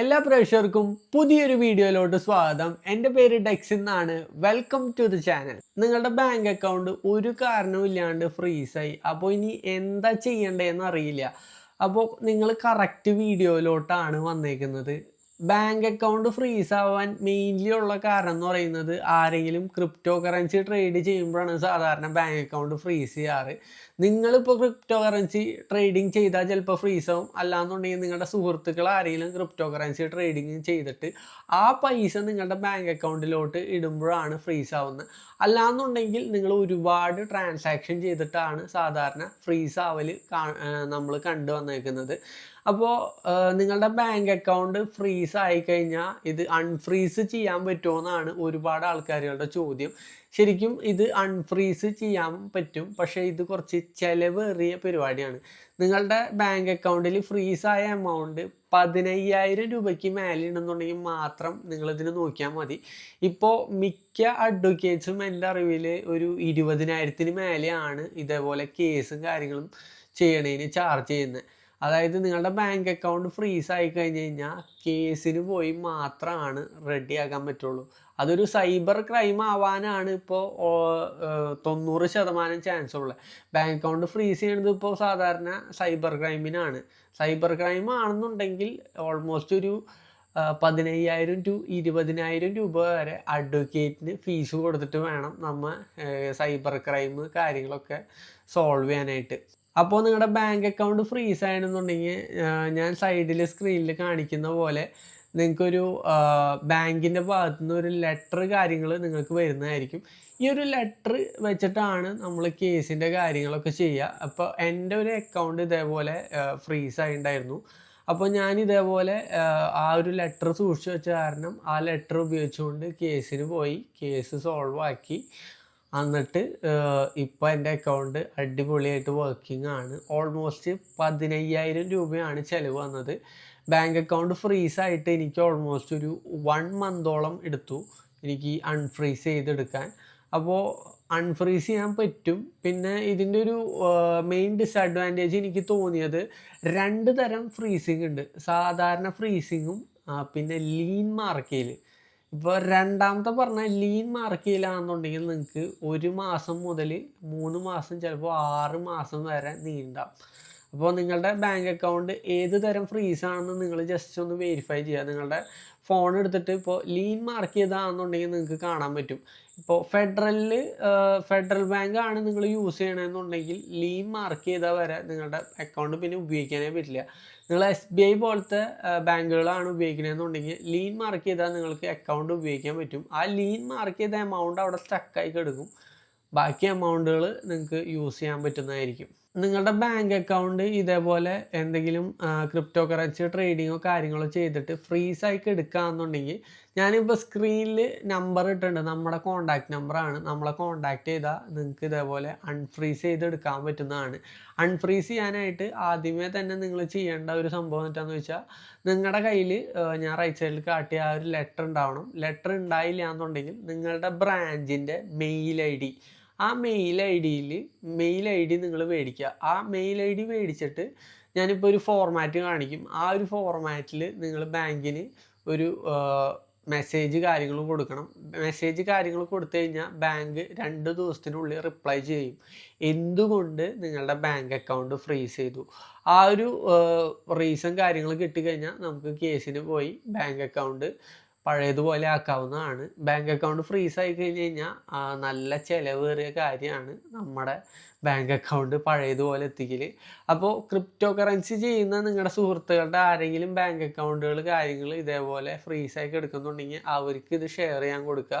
എല്ലാ പ്രേക്ഷകർക്കും പുതിയൊരു വീഡിയോയിലോട്ട് സ്വാഗതം. എന്റെ പേര് ഡെക്സ് എന്നാണ്. വെൽക്കം ടു ദി ചാനൽ നിങ്ങളുടെ ബാങ്ക് അക്കൗണ്ട് ഒരു കാരണവും ഇല്ലാണ്ട് ഫ്രീസായി അപ്പോൾ ഇനി എന്താ ചെയ്യേണ്ടതെന്ന് അറിയില്ല. അപ്പോൾ നിങ്ങൾ കറക്റ്റ് വീഡിയോയിലോട്ടാണ് വന്നേക്കുന്നത്. ബാങ്ക് അക്കൗണ്ട് ഫ്രീസ് ആവാൻ മെയിൻലി ഉള്ള കാരണം എന്ന് പറയുന്നത് ആരെങ്കിലും ക്രിപ്റ്റോ കറൻസി ട്രേഡ് ചെയ്യുമ്പോഴാണ് സാധാരണ ബാങ്ക് അക്കൗണ്ട് ഫ്രീസ് ചെയ്യാറ്. നിങ്ങളിപ്പോൾ ക്രിപ്റ്റോ കറൻസി ട്രേഡിങ് ചെയ്താൽ ചിലപ്പോൾ ഫ്രീസ് ആവും. അല്ലാന്നുണ്ടെങ്കിൽ നിങ്ങളുടെ സുഹൃത്തുക്കൾ ആരെങ്കിലും ക്രിപ്റ്റോ കറൻസി ട്രേഡിങ് ചെയ്തിട്ട് ആ പൈസ നിങ്ങളുടെ ബാങ്ക് അക്കൗണ്ടിലോട്ട് ഇടുമ്പോഴാണ് ഫ്രീസ് ആവുന്നത്. അല്ലാന്നുണ്ടെങ്കിൽ നിങ്ങൾ ഒരുപാട് ട്രാൻസാക്ഷൻ ചെയ്തിട്ടാണ് സാധാരണ ഫ്രീസ് ആവൽ നമ്മൾ കണ്ടു വന്നേക്കുന്നത്. അപ്പോൾ നിങ്ങളുടെ ബാങ്ക് അക്കൗണ്ട് ഫ്രീസ് ആയി കഴിഞ്ഞാൽ ഇത് അൺഫ്രീസ് ചെയ്യാൻ പറ്റുമോ എന്നാണ് ഒരുപാട് ആൾക്കാരുടെ ചോദ്യം. ശരിക്കും ഇത് അൺഫ്രീസ് ചെയ്യാൻ പറ്റും പക്ഷേ ഇത് കുറച്ച് ചിലവേറിയ പരിപാടിയാണ്. നിങ്ങളുടെ ബാങ്ക് അക്കൗണ്ടിൽ ഫ്രീസായ എമൗണ്ട് പതിനയ്യായിരം രൂപയ്ക്ക് മേലെ ഉണ്ടെന്നുണ്ടെങ്കിൽ മാത്രം നിങ്ങളിതിന് നോക്കിയാൽ മതി. ഇപ്പോൾ മിക്ക അഡ്വക്കേറ്റ്സും എന്റെ അറിവിൽ ഒരു ഇരുപതിനായിരത്തിന് മേലെയാണ് ഇതേപോലെ കേസും കാര്യങ്ങളും ചെയ്യണതിന് ചാർജ് ചെയ്യുന്നത് അതായത് നിങ്ങളുടെ ബാങ്ക് അക്കൗണ്ട് ഫ്രീസ് ആയി കഴിഞ്ഞ് കഴിഞ്ഞാൽ കേസിന് പോയി മാത്രമാണ് റെഡിയാക്കാൻ പറ്റുള്ളൂ. അതൊരു സൈബർ ക്രൈം ആവാനാണ് ഇപ്പോൾ തൊണ്ണൂറ് ശതമാനം ചാൻസ് ഉള്ളത്. ബാങ്ക് അക്കൗണ്ട് ഫ്രീസ് ചെയ്യണത് ഇപ്പോൾ സാധാരണ സൈബർ ക്രൈമിനാണ് സൈബർ ക്രൈം ആണെന്നുണ്ടെങ്കിൽ ഓൾമോസ്റ്റ് ഒരു പതിനയ്യായിരം ടു ഇരുപതിനായിരം രൂപ വരെ അഡ്വക്കേറ്റിന് ഫീസ് കൊടുത്തിട്ട് വേണം നമ്മൾ സൈബർ ക്രൈം കാര്യങ്ങളൊക്കെ സോൾവ് ചെയ്യാനായിട്ട്. അപ്പോൾ നിങ്ങളുടെ ബാങ്ക് അക്കൗണ്ട് ഫ്രീസ് ആയെന്നുണ്ടെങ്കിൽ ഞാൻ സൈഡിൽ സ്ക്രീനിൽ കാണിക്കുന്ന പോലെ നിങ്ങൾക്കൊരു ബാങ്കിന്റെ ഭാഗത്തു നിന്ന് ഒരു ലെറ്റർ കാര്യങ്ങൾ നിങ്ങൾക്ക് വരുന്നതായിരിക്കും. ഈ ഒരു ലെറ്റർ വെച്ചിട്ടാണ് നമ്മൾ കേസിന്റെ കാര്യങ്ങളൊക്കെ ചെയ്യുക അപ്പോൾ എന്റെ ഒരു അക്കൗണ്ട് ഇതേപോലെ ഫ്രീസ് ആയിട്ടുണ്ടായിരുന്നു അപ്പോൾ ഞാൻ ഇതേപോലെ ആ ഒരു ലെറ്റർ സൂക്ഷിച്ചു വെച്ച കാരണം ആ ലെറ്റർ ഉപയോഗിച്ചുകൊണ്ട് കേസിന് പോയി കേസ് സോൾവ് ആക്കി. എന്നിട്ട് ഇപ്പോൾ എന്റെ അക്കൗണ്ട് അടിപൊളിയായിട്ട് വർക്കിംഗ് ആണ്. ഓൾമോസ്റ്റ് പതിനയ്യായിരം രൂപയാണ് ചിലവ് വന്നത്. ബാങ്ക് അക്കൗണ്ട് ഫ്രീസ് ആയിട്ട് എനിക്ക് ഓൾമോസ്റ്റ് ഒരു വൺ മന്തോളം എടുത്തു എനിക്ക് അൺഫ്രീസ് ചെയ്തെടുക്കാൻ. അപ്പോൾ അൺഫ്രീസ് ചെയ്യാൻ പറ്റും. പിന്നെ ഇതിന്റെ ഒരു മെയിൻ ഡിസഡ്വാന്റേജ് എനിക്ക് തോന്നിയത് രണ്ട് തരം ഫ്രീസിങ് ഉണ്ട്. സാധാരണ ഫ്രീസിങ്ങും പിന്നെ ലീൻ മാർക്കയിൽ ഇപ്പോൾ രണ്ടാമത്തെ പറഞ്ഞ ലീൻ മാർക്ക് ചെയ്യില്ലാന്നുണ്ടെങ്കിൽ നിങ്ങൾക്ക് ഒരു മാസം മുതൽ മൂന്ന് മാസം ചിലപ്പോൾ ആറ് മാസം വരെ നീണ്ടാം. അപ്പോൾ നിങ്ങളുടെ ബാങ്ക് അക്കൗണ്ട് ഏത് തരം ഫ്രീസ് ആണെന്ന് നിങ്ങൾ ജസ്റ്റ് ഒന്ന് വെരിഫൈ ചെയ്യുക. നിങ്ങളുടെ ഫോൺ എടുത്തിട്ട് ഇപ്പോൾ ലീൻ മാർക്ക് ചെയ്താണെന്നുണ്ടെങ്കിൽ നിങ്ങൾക്ക് കാണാൻ പറ്റും. ഇപ്പോൾ ഫെഡറലിൽ ഫെഡറൽ ബാങ്ക് ആണ് നിങ്ങൾ യൂസ് ചെയ്യണമെന്നുണ്ടെങ്കിൽ ലീൻ മാർക്ക് ചെയ്താൽ വരെ നിങ്ങളുടെ അക്കൗണ്ട് പിന്നെ ഉപയോഗിക്കാനേ പറ്റില്ല. നിങ്ങൾ എസ് ബി ഐ പോലത്തെ ബാങ്കുകളാണ് ഉപയോഗിക്കണമെന്നുണ്ടെങ്കിൽ ലീൻ മാർക്ക് ചെയ്താൽ നിങ്ങൾക്ക് അക്കൗണ്ട് ഉപയോഗിക്കാൻ പറ്റും. ആ ലീൻ മാർക്ക് ചെയ്ത എമൗണ്ട് അവിടെ സ്റ്റക്കായി കിടക്കും. ബാക്കി എമൗണ്ടുകൾ നിങ്ങൾക്ക് യൂസ് ചെയ്യാൻ പറ്റുന്നതായിരിക്കും. നിങ്ങളുടെ ബാങ്ക് അക്കൗണ്ട് ഇതേപോലെ എന്തെങ്കിലും ക്രിപ്റ്റോ കറൻസി ട്രേഡിങ്ങോ കാര്യങ്ങളോ ചെയ്തിട്ട് ഫ്രീസ് ആയിട്ട് എടുക്കുകയെന്നുണ്ടെങ്കിൽ ഞാനിപ്പോൾ സ്ക്രീനിൽ നമ്പർ ഇട്ടിട്ടുണ്ട്. നമ്മുടെ കോണ്ടാക്ട് നമ്പറാണ് നമ്മളെ കോണ്ടാക്ട് ചെയ്താൽ നിങ്ങൾക്ക് ഇതേപോലെ അൺഫ്രീസ് ചെയ്ത് എടുക്കാൻ പറ്റുന്നതാണ്. അൺഫ്രീസ് ചെയ്യാനായിട്ട് ആദ്യമേ തന്നെ നിങ്ങൾ ചെയ്യേണ്ട ഒരു സംഭവം എന്താണെന്ന് വെച്ചാൽ നിങ്ങളുടെ കയ്യിൽ ഞാൻ റൈറ്റ് സൈഡിൽ കാട്ടിയ ആ ഒരു ലെറ്റർ ഉണ്ടാവണം. ലെറ്റർ ഉണ്ടായില്ല എന്നുണ്ടെങ്കിൽ നിങ്ങളുടെ ബ്രാഞ്ചിന്റെ മെയിൽ ഐ ഡി ആ മെയിൽ ഐ ഡിയിൽ മെയിൽ ഐ ഡി നിങ്ങൾ മേടിക്കുക. ആ മെയിൽ ഐ ഡി മേടിച്ചിട്ട് ഞാനിപ്പോൾ ഒരു ഫോർമാറ്റ് കാണിക്കും. ആ ഒരു ഫോർമാറ്റിൽ നിങ്ങൾ ബാങ്കിന് ഒരു മെസ്സേജ് കാര്യങ്ങൾ കൊടുക്കണം. മെസ്സേജ് കാര്യങ്ങൾ കൊടുത്തു കഴിഞ്ഞാൽ ബാങ്ക് രണ്ട് ദിവസത്തിനുള്ളിൽ റിപ്ലൈ ചെയ്യും. എന്തുകൊണ്ട് നിങ്ങളുടെ ബാങ്ക് അക്കൗണ്ട് ഫ്രീസ് ചെയ്തു? ആ ഒരു റീസൺ കാര്യങ്ങൾ കിട്ടിക്കഴിഞ്ഞാൽ നമുക്ക് കേസിന് പോയി ബാങ്ക് അക്കൗണ്ട് പഴയതുപോലെ ആക്കാവുന്നതാണ്. ബാങ്ക് അക്കൗണ്ട് ഫ്രീസ് ആയി കഴിഞ്ഞ് കഴിഞ്ഞാൽ നല്ല ചിലവേറിയ കാര്യമാണ് നമ്മുടെ ബാങ്ക് അക്കൗണ്ട് പഴയതുപോലെ എത്തിക്കൽ അപ്പോൾ ക്രിപ്റ്റോ കറൻസി ചെയ്യുന്ന നിങ്ങളുടെ സുഹൃത്തുക്കളുടെ ആരെങ്കിലും ബാങ്ക് അക്കൗണ്ടുകൾ കാര്യങ്ങൾ ഇതേപോലെ ഫ്രീസ് ആയി എടുക്കുന്നുണ്ടെങ്കിൽ അവർക്ക് ഇത് ഷെയർ ചെയ്യാൻ കൊടുക്കുക.